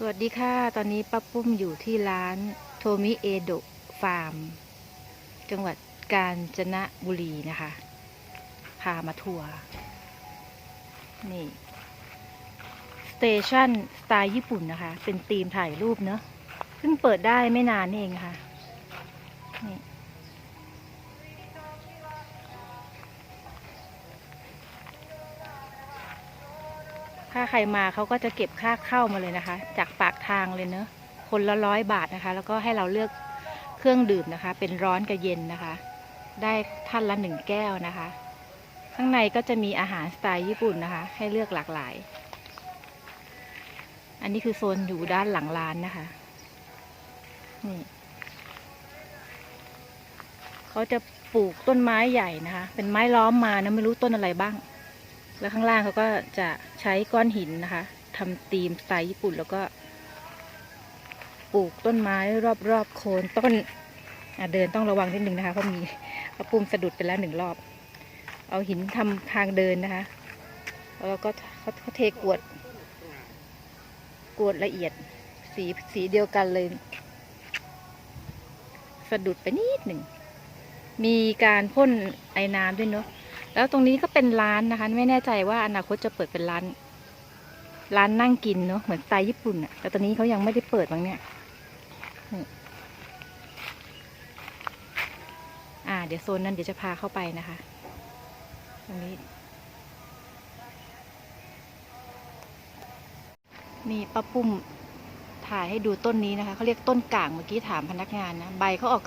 สวัสดีค่ะ ตอนนี้ป้าปุ้มอยู่ที่ร้านโทมิเอโดฟาร์ม จังหวัดกาญจนบุรีนะคะ พามาทัวร์นี่สเตชันสไตล์ญี่ปุ่นนะคะ เป็นธีมถ่ายรูปเนอะเพิ่งเปิดได้ไม่นานนี่เองค่ะ ใครมาเขาก็จะเก็บค่าเข้ามาเลยนะคะ จากปากทางเลยเนอะคนละร้อยบาทนะคะ แล้วก็ให้เราเลือกเครื่องดื่มนะคะ เป็นร้อนกับเย็นนะคะ ได้ท่านละหนึ่งแก้วนะคะ ข้างในก็จะมีอาหารสไตล์ญี่ปุ่นนะคะ ให้เลือกหลากหลาย อันนี้คือโซนอยู่ด้านหลังร้านนะคะนี่เขาจะปลูกต้นไม้ใหญ่นะคะ เป็นไม้ล้อมมานะไม่รู้ต้นอะไรบ้าง แล้วข้างล่างเขาก็จะใช้ก้อนหินนะคะทำธีมสไตล์ญี่ปุ่นแล้วก็ ปลูกต้นไม้รอบๆโคนต้นเดินต้องระวังนิดนึงนะคะเพราะมีพระปุ่มสะดุดไปแล้วหนึ่งรอบ เอาหินทำทางเดินนะคะ แล้วก็เขาเขาเทกวด กวดละเอียด สีสีเดียวกันเลย สะดุดไปนิดหนึ่ง มีการพ่นไอ้น้ำด้วยเนาะ แล้วตรงนี้ก็เป็นร้านนะคะ ไม่แน่ใจว่าอนาคตจะเปิดเป็นร้าน ร้านนั่งกินเนาะเหมือนสไตล์ญี่ปุ่นอะแต่ตอนนี้เขายังไม่ได้เปิดบางเนี่ยอ่า เดี๋ยวโซนนั้นเดี๋ยวจะพาเข้าไปนะคะ ตรงนี้ นี่ป้าปุ้มถ่ายให้ดูต้นนี้นะคะเขาเรียกต้นก่างเมื่อกี้ถามพนักงานนะ ใบเขาออก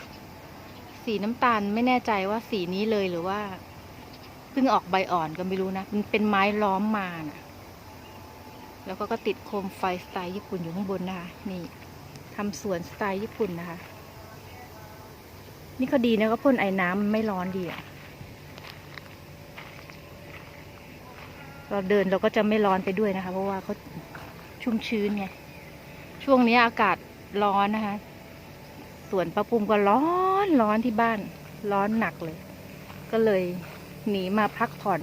สีน้ำตาลไม่แน่ใจว่าสีนี้เลยหรือว่า พิ่งออกใบอ่อนก็ไม่รู้นะ มันเป็นไม้ล้อมมานะแล้วก็ก็ติดโคมไฟสไตล์ญี่ปุ่นอยู่ข้างบนนะคะ นี่ทำสวนสไตล์ญี่ปุ่นนะคะ นี่ก็ดีนะก็พ่นไอ้น้ำไม่ร้อนดีอะเราเดินเราก็จะไม่ร้อนไปด้วยนะคะ เพราะว่าเขาชุ่มชื้นไง ช่วงนี้อากาศร้อนนะคะ ส่วนป้าปุ้มก็ร้อนร้อนที่บ้าน ร้อนหนักเลย ก็เลย หนีมาพักผ่อน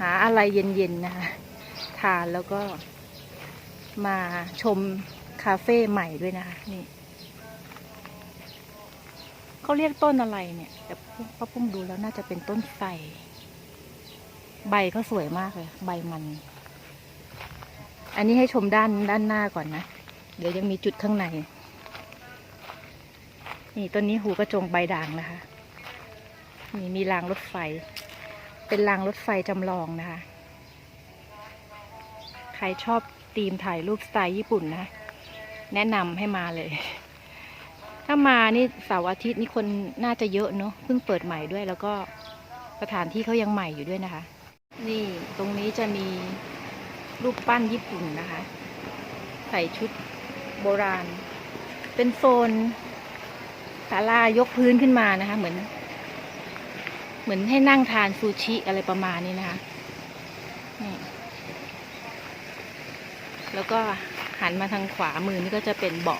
หาอะไรเย็นๆนะคะทานแล้วก็มาชมคาเฟ่ใหม่ด้วยนะคะนี่เขาเรียกต้นอะไรเนี่ยแต่ป้าปุ้มดูแล้วน่าจะเป็นต้นไทรใบเขาสวยมากเลย ใบมัน อันนี้ให้ชมด้านด้านหน้าก่อนนะ เดี๋ยวยังมีจุดข้างใน นี่ต้นนี้หูกระจงใบด่างนะคะ นี่มีรางรถไฟ เป็นรางรถไฟจำลองนะคะ ใครชอบธีมถ่ายรูปสไตล์ญี่ปุ่นนะ แนะนำให้มาเลย ถ้ามานี่เสาร์อาทิตย์นี่คนน่าจะเยอะเนอะเพิ่งเปิดใหม่ด้วย แล้วก็สถานที่เขายังใหม่อยู่ด้วยนะคะ นี่ตรงนี้จะมีรูปปั้นญี่ปุ่นนะคะ ใส่ชุดโบราณ เป็นโซนศาลายกพื้นขึ้นมานะคะ เหมือน มือนให้นั่งทานซูชิอะไรประมาณนี้นะคะนี่แล้วก็หันมาทางขวามือนี่ก็จะเป็นบ่อ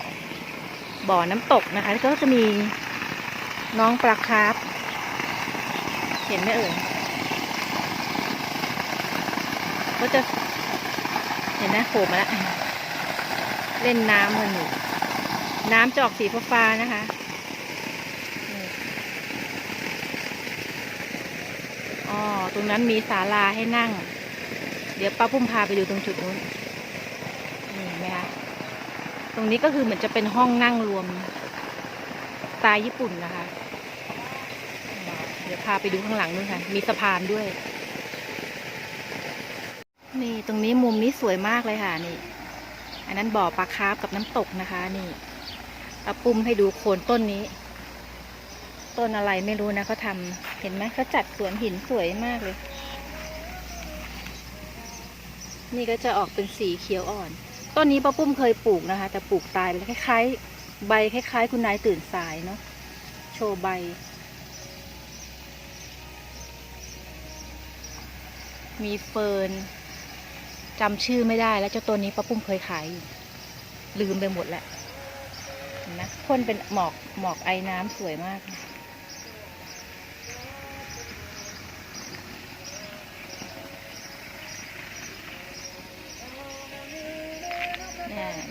บ่อน้ำตกนะคะ ก็จะมีน้องปลาคาร์ฟเห็นไหมเอ่ยก็จะเห็นนะโผล่มาแล้ว เล่นน้ำมันอยู่น้ำจะออกสีฟ้าๆนะคะ อ๋อ ตรงนั้นมีศาลาให้นั่ง เดี๋ยวป้าพุ่มพาไปดูตรงจุดนู้นนี่ไหมคะ ตรงนี้ก็คือเหมือนจะเป็นห้องนั่งรวมสไตล์ญี่ปุ่นนะคะ เดี๋ยวพาไปดูข้างหลังนู้นค่ะ มีสะพานด้วย นี่ตรงนี้มุมนี้สวยมากเลยค่ะนี่ อันนั้นบ่อปลาคาร์ฟกับน้ำตกนะคะ นี่ป้าปุ้มให้ดูโคนต้นนี้ ต้นอะไรไม่รู้นะเขาทำ เห็นไหมเขาจัดสวนหินสวยมากเลย นี่ก็จะออกเป็นสีเขียวอ่อน ต้นนี้ป้าปุ้มเคยปลูกนะคะ แต่ปลูกตายแล้วคล้ายๆ ใบคล้าย ๆ คุณนายตื่นสายเนาะ โชว์ใบ มีเฟิร์นจำชื่อไม่ได้แล้วเจ้าตัวนี้ป้าปุ้มเคยขายอยู่ลืมไปหมดแล้วนไหมพ่นเป็นหมอกหมอกไอ้น้ำสวยมากนี่ย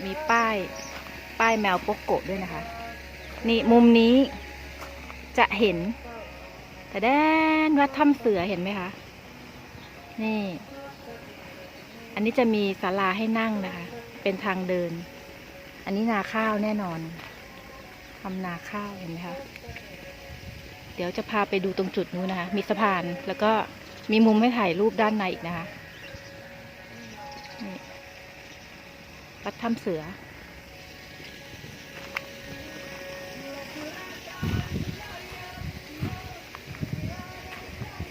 มีป้าย ป้ายแมวโปกโกะด้วยนะคะ นี่มุมนี้จะเห็น แต่แดนวัดถ้ำเสือเห็นไหมคะ นี่ อันนี้จะมีศาลาให้นั่งนะคะ เป็นทางเดิน อันนี้นาข้าวแน่นอนทำนาข้าวเห็นไหมคะเดี๋ยวจะพาไปดูตรงจุดนู้นนะคะ มีสะพานแล้วก็มีมุมให้ถ่ายรูปด้านในอีกนะคะ วัดถ้ำเสือ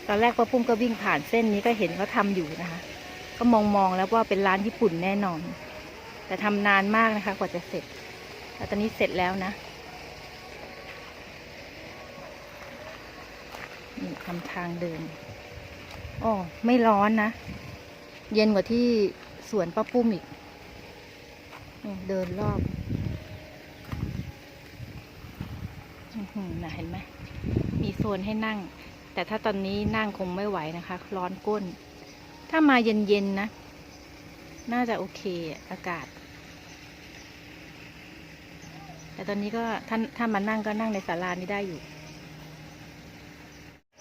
ตอนแรกป้าปุ้มก็วิ่งผ่านเส้นนี้ก็เห็นเขาทำอยู่นะคะ ก็มองมองๆแล้วว่าเป็นร้านญี่ปุ่นแน่นอน แต่ทำนานมากนะคะ กว่าจะเสร็จแต่ตอนนี้เสร็จแล้วนะนี่ทำทางเดินโอ้ไม่ร้อนนะ เย็นกว่าที่สวนป้าปุ้มอีก นี่เดินรอบนะเห็นไหม มีโซนให้นั่ง แต่ถ้าตอนนี้นั่งคงไม่ไหวนะคะ ร้อนก้น ถ้ามาเย็นๆนะ น่าจะโอเคอากาศ แต่ตอนนี้ก็ถ้าถ้ามานั่งก็นั่งในศาลานี้ได้อยู่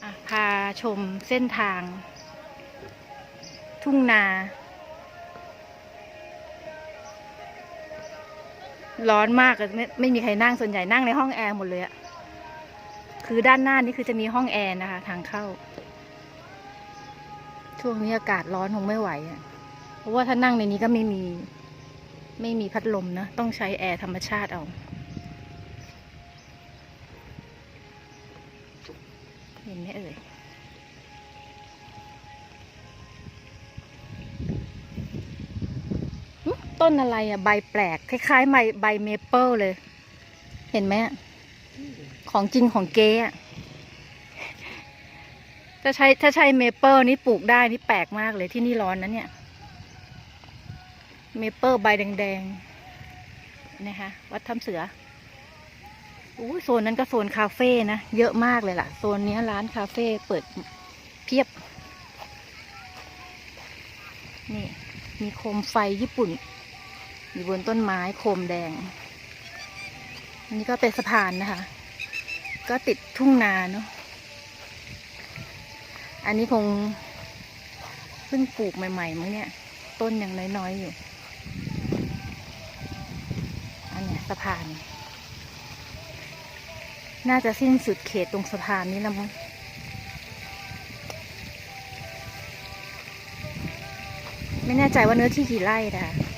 อพาชมเส้นทาง ทุ่งนา ร้อนมากอะไม่ไม่มีใครนั่งส่วนใหญ่นั่งในห้องแอร์หมดเลยอะคือด้านหน้านี่คือจะมีห้องแอร์นะคะ ทางเข้า ช่วงนี้อากาศร้อนคงไม่ไหวอะเพราะว่าถ้านั่งในนี้ก็ไม่มี ไม่มีพัดลมนะ ต้องใช้แอร์ธรรมชาติเอาเห็นไหมเอ่ย ต้นอะไรอะใบแปลก คล้ายๆใบใบเมเปิลเลย เห็นไหมของจริงของเก๊อะถ้าใช้ถ้าใช้เมเปิลนี่ปลูกได้นี่แปลกมากเลยที่นี่ร้อนนะเนี่ย เมเปิลใบแดงๆนะคะวัดถ้ำเสืออู้โซนนั้นก็โซนคาเฟ่นะเยอะมากเลยล่ะ โซนนี้ร้านคาเฟ่เปิดเพียบ นี่ มีโคมไฟญี่ปุ่น อยู่บนต้นไม้โคมแดง อันนี้ก็เป็นสะพานนะคะ ก็ติดทุ่งนาเนาะ อันนี้คงเพิ่งปลูกใหม่ๆมั้งเนี่ย ต้นยังน้อยๆอยู่ อันเนี้ยสะพาน น่าจะสิ้นสุดเขตตรงสะพานนี้แล้วมั้งไม่แน่ใจว่าเนื้อที่กี่ไร่นะคะแต่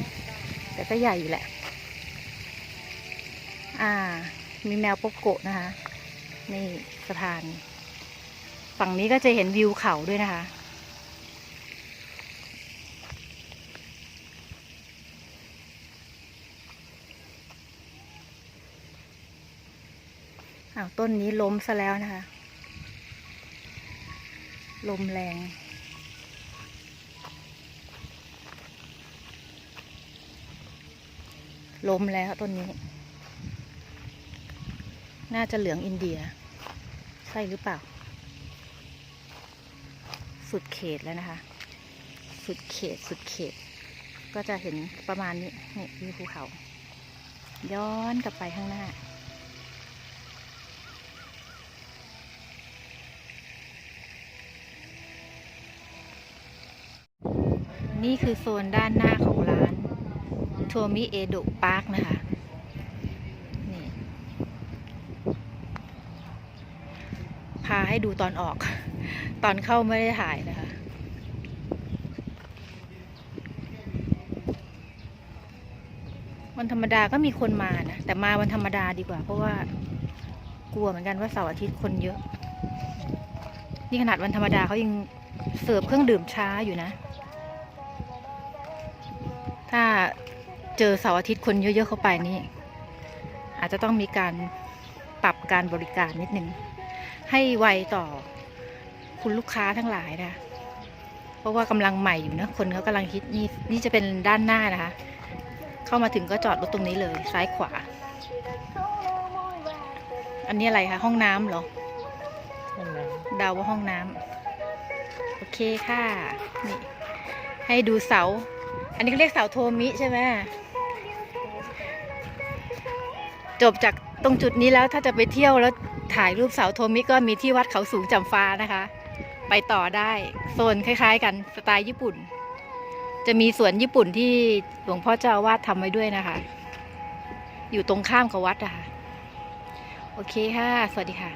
ก็ใหญ่อยู่แหละ อ่า มีแมวโปกโกะนะคะ นี่สะพาน ฝั่งนี้ก็จะเห็นวิวเขาด้วยนะคะ อ้าวต้นนี้ล้มซะแล้วนะคะ ลมแรง ล้มแล้วต้นนี้ น่าจะเหลืองอินเดีย ใช่หรือเปล่า สุดเขตแล้วนะคะ สุดเขตสุดเขต ก็จะเห็นประมาณนี้นี่วิวภูเขา ย้อนกลับไปข้างหน้านี่คือโซนด้านหน้าของร้าน โทมิเอโดปาร์คนะคะนี่พาให้ดูตอนออก ตอนเข้าไม่ได้ถ่ายนะคะ วันธรรมดาก็มีคนมานะ แต่มาวันธรรมดาดีกว่า เพราะว่ากลัวเหมือนกันว่าเสาร์อาทิตย์คนเยอะ นี่ขนาดวันธรรมดาเขายังเสิร์ฟเครื่องดื่มช้าอยู่นะ ถ้า เจอเสาร์อาทิตย์คนเยอะๆเข้าไปนี่ อาจจะต้องมีการปรับการบริการนิดนึง ให้ไวต่อคุณลูกค้าทั้งหลายนะ เพราะว่ากำลังใหม่อยู่นะ คนเขากำลังฮิตนี่นี่จะเป็นด้านหน้านะคะ เข้ามาถึงก็จอดรถตรงนี้เลย ซ้ายขวา อันนี้อะไรคะ ห้องน้ำเหรอห้องน้เดาว่าห้องน้ำโอเคค่ะ นี่ ให้ดูเสา อันนี้เขาเรียกเสาโทมิใช่ไหมจบจากตรงจุดนี้แล้วถ้าจะไปเที่ยวแล้วถ่ายรูปเสาโทมิก็มีที่วัดเขาสูงจำฟ้านะคะ ไปต่อได้โซนคล้าย ๆ กันสไตล์ญี่ปุ่น จะมีสวนญี่ปุ่นที่หลวงพ่อเจ้าอาวาดทำไว้ด้วยนะคะ อยู่ตรงข้ามกับวัดอะค่ะ โอเคค่ะ สวัสดีค่ะ